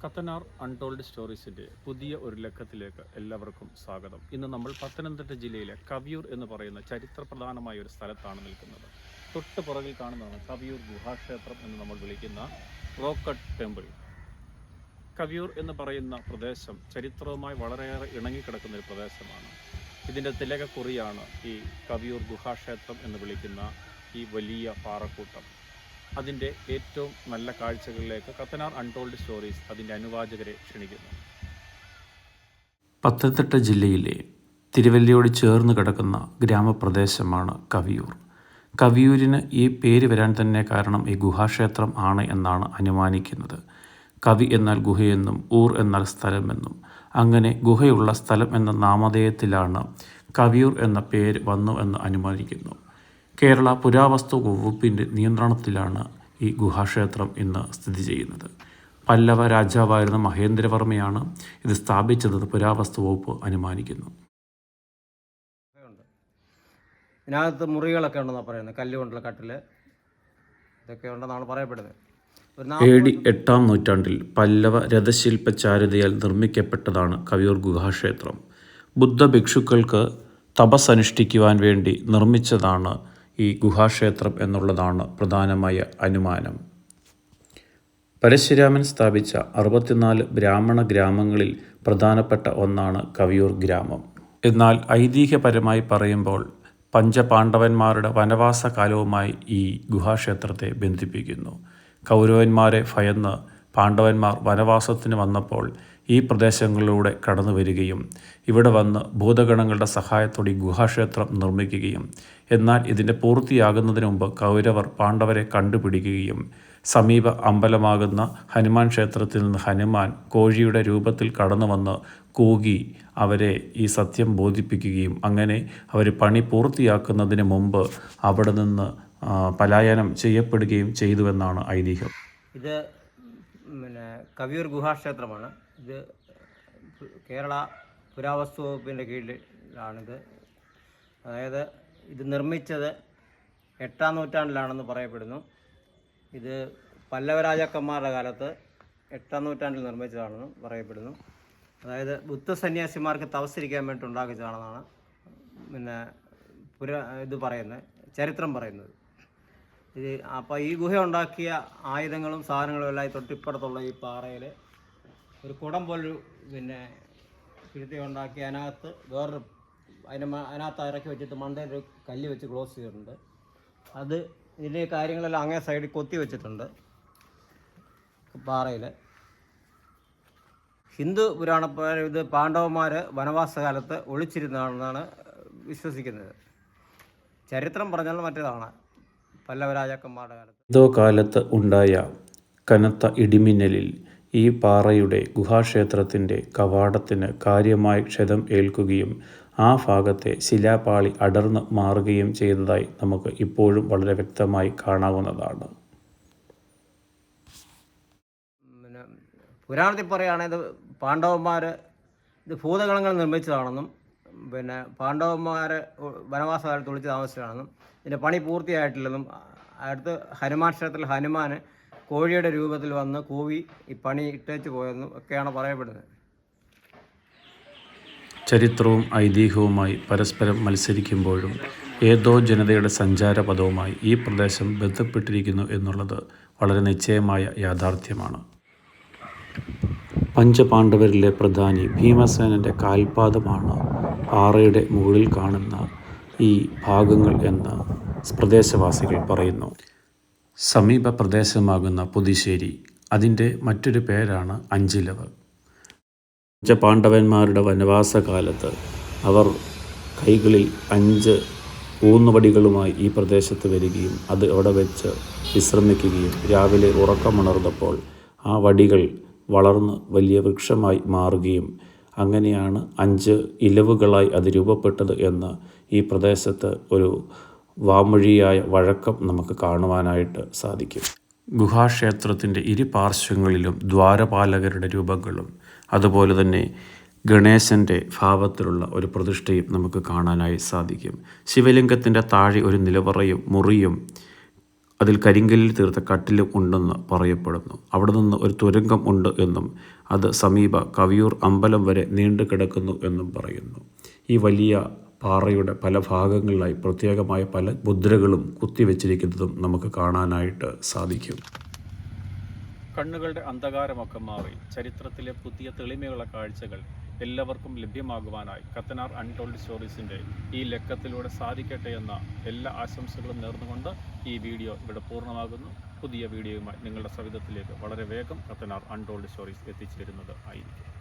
കത്തനാർ untold സ്റ്റോറീസിന്റെ പുതിയ ഒരു ലക്കത്തിലേക്ക് എല്ലാവർക്കും സ്വാഗതം. ഇന്ന് നമ്മൾ പത്തനംതിട്ട ജില്ലയിലെ കവിയൂർ എന്ന് പറയുന്ന ചരിത്രപ്രധാനമായ ഒരു സ്ഥലത്താണ് നിൽക്കുന്നത്. തൊട്ട് പുറകിൽ കാണുന്നതാണ് കവിയൂർ ഗുഹാക്ഷേത്രം എന്ന് നമ്മൾ വിളിക്കുന്ന റോക്കട്ട് ടെമ്പിൾ. കവിയൂർ എന്ന് പറയുന്ന പ്രദേശം ചരിത്രവുമായി വളരെയേറെ ഇണങ്ങിക്കിടക്കുന്ന ഒരു പ്രദേശമാണ്. ഇതിന്റെ തിലകക്കുറിയാണ് ഈ കവിയൂർ ഗുഹാക്ഷേത്രം എന്ന് വിളിക്കുന്ന ഈ വലിയ പാറക്കൂട്ടം. അതിന്റെ ഏറ്റവും നല്ല കാഴ്ചകളിലേക്ക് കത്തനാർ അൺടോൾഡ് സ്റ്റോറീസ് അതിന്റെ അനുവാചകരെ ക്ഷണിക്കുന്നു. പത്തനംതിട്ട ജില്ലയിലെ തിരുവല്ലയോട് ചേർന്ന് കിടക്കുന്ന ഗ്രാമപ്രദേശമാണ് കവിയൂർ. കവിയൂരിന് ഈ പേര് വരാൻ തന്നെ കാരണം ഈ ഗുഹാക്ഷേത്രം ആണ് എന്നാണ് അനുമാനിക്കുന്നത്. കവി എന്നാൽ ഗുഹയെന്നും ഊർ എന്നാൽ സ്ഥലമെന്നും. അങ്ങനെ ഗുഹയുള്ള സ്ഥലം എന്ന നാമധേയത്തിലാണ് കവിയൂർ എന്ന പേര് വന്നു എന്ന് അനുമാനിക്കുന്നു. കേരള പുരാവസ്തു വകുപ്പിന്റെ നിയന്ത്രണത്തിലാണ് ഈ ഗുഹാക്ഷേത്രം ഇന്ന് സ്ഥിതി ചെയ്യുന്നത്. പല്ലവ രാജാവായിരുന്ന മഹേന്ദ്രവർമ്മയാണ് ഇത് സ്ഥാപിച്ചതെന്ന് പുരാവസ്തു വകുപ്പ് അനുമാനിക്കുന്നു. ഇതിനകത്ത് മുറികളൊക്കെ ഉണ്ടെന്നാണ് പറയുന്നത്. കല്ലുകൊണ്ടുള്ള കട്ടിൽ ഇതൊക്കെ ഉണ്ടെന്നാണ് പറയപ്പെടുന്നത്. എ ഡി എട്ടാം നൂറ്റാണ്ടിൽ പല്ലവ രഥശില്പചാരുതയാൽ നിർമ്മിക്കപ്പെട്ടതാണ് കവിയൂർ ഗുഹാക്ഷേത്രം. ബുദ്ധ ഭിക്ഷുക്കൾക്ക് തപസ് അനുഷ്ഠിക്കുവാൻ വേണ്ടി നിർമ്മിച്ചതാണ് ഈ ഗുഹാക്ഷേത്രം എന്നുള്ളതാണ് പ്രധാനമായ അനുമാനം. പരശുരാമൻ സ്ഥാപിച്ച അറുപത്തിനാല് ബ്രാഹ്മണ ഗ്രാമങ്ങളിൽ പ്രധാനപ്പെട്ട ഒന്നാണ് കവിയൂർ ഗ്രാമം. എന്നാൽ ഐതിഹ്യപരമായി പറയുമ്പോൾ പഞ്ചപാണ്ഡവന്മാരുടെ വനവാസ കാലവുമായി ഈ ഗുഹാക്ഷേത്രത്തെ ബന്ധിപ്പിക്കുന്നു. കൗരവന്മാരെ ഭയന്ന് പാണ്ഡവന്മാർ വനവാസത്തിന് വന്നപ്പോൾ ഈ പ്രദേശങ്ങളിലൂടെ കടന്നു വരികയും ഇവിടെ വന്ന് ഭൂതഗണങ്ങളുടെ സഹായത്തോടെ ഗുഹാക്ഷേത്രം നിർമ്മിക്കുകയും എന്നാൽ ഇതിന്റെ പൂർത്തിയാകുന്നതിന് മുമ്പ് കൗരവർ പാണ്ഡവരെ കണ്ടുപിടിക്കുകയും സമീപ അമ്പലമാകുന്ന ഹനുമാൻ ക്ഷേത്രത്തിൽ നിന്ന് ഹനുമാൻ കോഴിയുടെ രൂപത്തിൽ കടന്നു വന്ന് കൂകി അവരെ ഈ സത്യം ബോധിപ്പിക്കുകയും അങ്ങനെ അവർ പണി പൂർത്തിയാക്കുന്നതിന് മുമ്പ് അവിടെ നിന്ന് പലായനം ചെയ്യപ്പെടുകയും ചെയ്തുവെന്നാണ് ഐതിഹ്യം. ഇത് പിന്നെ കവിയൂർ ഗുഹാക്ഷേത്രമാണ്. ഇത് കേരള പുരാവസ്തു വകുപ്പിന്റെ കീഴിലാണിത് അതായത് ഇത് നിർമ്മിച്ചത് എട്ടാം നൂറ്റാണ്ടിലാണെന്ന് പറയപ്പെടുന്നു. ഇത് പല്ലവരാജാക്കന്മാരുടെ കാലത്ത് എട്ടാം നൂറ്റാണ്ടിൽ നിർമ്മിച്ചതാണെന്ന് പറയപ്പെടുന്നു. അതായത് ബുദ്ധ സന്യാസിമാർക്ക് തപസ്സിരിക്കാൻ വേണ്ടി ഉണ്ടാക്കിച്ചതാണെന്നാണ് പിന്നെ പുര ഇത് പറയുന്നത് ചരിത്രം പറയുന്നത്. ഇത് അപ്പോൾ ഈ ഗുഹ ഉണ്ടാക്കിയ ആയുധങ്ങളും സാധനങ്ങളും എല്ലാം തൊട്ടിപ്പുറത്തുള്ള ഈ പാറയിൽ ഒരു കുടം പോലൊരു പിന്നെ കിഴത്തി ഉണ്ടാക്കി അതിനകത്ത് വേറൊരു അതിന് അതിനകത്ത് ഇറക്കി വെച്ചിട്ട് മണ്ടയിൽ ഒരു കല്ല് വെച്ച് ക്ലോസ് ചെയ്തിട്ടുണ്ട്. അത് ഇതിന്റെ കാര്യങ്ങളെല്ലാം അങ്ങേ സൈഡിൽ കൊത്തി വെച്ചിട്ടുണ്ട്. പാറയിൽ ഹിന്ദു പുരാണപ്രകാരം ഇത് പാണ്ഡവന്മാർ വനവാസകാലത്ത് ഒളിച്ചിരുന്നതാണെന്നാണ് വിശ്വസിക്കുന്നത്. ചരിത്രം പറഞ്ഞാൽ മറ്റേതാണ്. പല്ലവ രാജാക്കന്മാരുടെ കാലത്ത്. ഏതോ കാലത്ത് ഉണ്ടായ കനത്ത ഇടിമിന്നലിൽ ഈ പാറയുടെ ഗുഹാക്ഷേത്രത്തിന്റെ കവാടത്തിന് കാര്യമായി ക്ഷതം ഏൽക്കുകയും ആ ഭാഗത്തെ ശിലാപാളി അടർന്ന് മാറുകയും ചെയ്തതായി നമുക്ക് ഇപ്പോഴും വളരെ വ്യക്തമായി കാണാവുന്നതാണ്. പുരാണത്തിൽ പറയുകയാണെങ്കിൽ പാണ്ഡവന്മാർ ഇത് ഭൂതഗണങ്ങൾ നിർമ്മിച്ചതാണെന്നും പിന്നെ പാണ്ഡവന്മാർ വനവാസകാലത്ത് ഒളിച്ച് താമസിച്ചതാണെന്നും ഇതിന്റെ പണി പൂർത്തിയായിട്ടില്ലെന്നും അടുത്ത് ഹനുമാൻ ക്ഷേത്രത്തിൽ ഹനുമാൻ കോഴിയുടെ രൂപത്തിൽ വന്ന് കൂവി ഈ പണി ഇട്ടേച്ച് പോയെന്നും ഒക്കെയാണ് പറയപ്പെടുന്നത്. ചരിത്രവും ഐതിഹ്യവുമായി പരസ്പരം മത്സരിക്കുമ്പോഴും ഏതോ ജനതയുടെ സഞ്ചാരപഥവുമായി ഈ പ്രദേശം ബന്ധപ്പെട്ടിരിക്കുന്നു എന്നുള്ളത് വളരെ നിശ്ചയമായ യാഥാർത്ഥ്യമാണ്. പഞ്ചപാണ്ഡവരിലെ പ്രധാനി ഭീമസേനന്റെ കാൽപാദമാണ് പാറയുടെ മുകളിൽ കാണുന്ന ഈ ഭാഗങ്ങൾ എന്ന് പ്രദേശവാസികൾ പറയുന്നു. സമീപ പ്രദേശമാകുന്ന പുതുശ്ശേരി. അതിന്റെ മറ്റൊരു പേരാണ് അഞ്ചിലവ്. പഞ്ചപാണ്ഡവന്മാരുടെ വനവാസകാലത്ത് അവർ കൈകളിൽ അഞ്ച് ഊന്നുവടികളുമായി ഈ പ്രദേശത്ത് വരികയും അത് അവിടെ വെച്ച് വിശ്രമിക്കുകയും രാവിലെ ഉറക്കമുണർന്നപ്പോൾ ആ വടികൾ വളർന്ന് വലിയ വൃക്ഷമായി മാറുകയും അങ്ങനെയാണ് അഞ്ച് ഇലവുകളായി അത് രൂപപ്പെട്ടത് എന്ന് ഈ പ്രദേശത്ത് ഒരു വാമൊഴിയായ വഴക്കം നമുക്ക് കാണുവാനായിട്ട് സാധിക്കും. ഗുഹാക്ഷേത്രത്തിന്റെ ഇരുപാർശ്വങ്ങളിലും ദ്വാരപാലകരുടെ രൂപങ്ങളും അതുപോലെ തന്നെ ഗണേശന്റെ ഭാവത്തിലുള്ള ഒരു പ്രതിഷ്ഠയും നമുക്ക് കാണാനായി സാധിക്കും. ശിവലിംഗത്തിന്റെ താഴെ ഒരു നിലവറയും മുറിയും അതിൽ കരിങ്കല്ലിൽ തീർത്ത കട്ടിലും ഉണ്ടെന്ന് പറയപ്പെടുന്നു. അവിടെ നിന്ന് ഒരു തുരങ്കം ഉണ്ട് എന്നും അത് സമീപ കവിയൂർ അമ്പലം വരെ നീണ്ടു കിടക്കുന്നു എന്നും പറയുന്നു. ഈ വലിയ പാറയുടെ പല ഭാഗങ്ങളിലായി പ്രത്യേകമായ പല മുദ്രകളും കുത്തിവെച്ചിരിക്കുന്നതും നമുക്ക് കാണാനായിട്ട് സാധിക്കും. കണ്ണുകളുടെ അന്ധകാരമൊക്കെ മാറി ചരിത്രത്തിലെ പുതിയ തെളിമയുള്ള കാഴ്ചകൾ എല്ലാവർക്കും ലഭ്യമാകുവാനായി കത്തനാർ അൺടോൾഡ് സ്റ്റോറീസിന്റെ ഈ ലക്കത്തിലൂടെ സാധിക്കട്ടെ എന്ന എല്ലാ ആശംസകളും നേർന്നുകൊണ്ട് ഈ വീഡിയോ ഇവിടെ പൂർണമാകുന്നു. പുതിയ വീഡിയോയുമായി നിങ്ങളുടെ സവിധത്തിലേക്ക് വളരെ വേഗം കത്തനാർ അൺടോൾഡ് സ്റ്റോറീസ് എത്തിച്ചേരുന്നത് ആയിരിക്കും.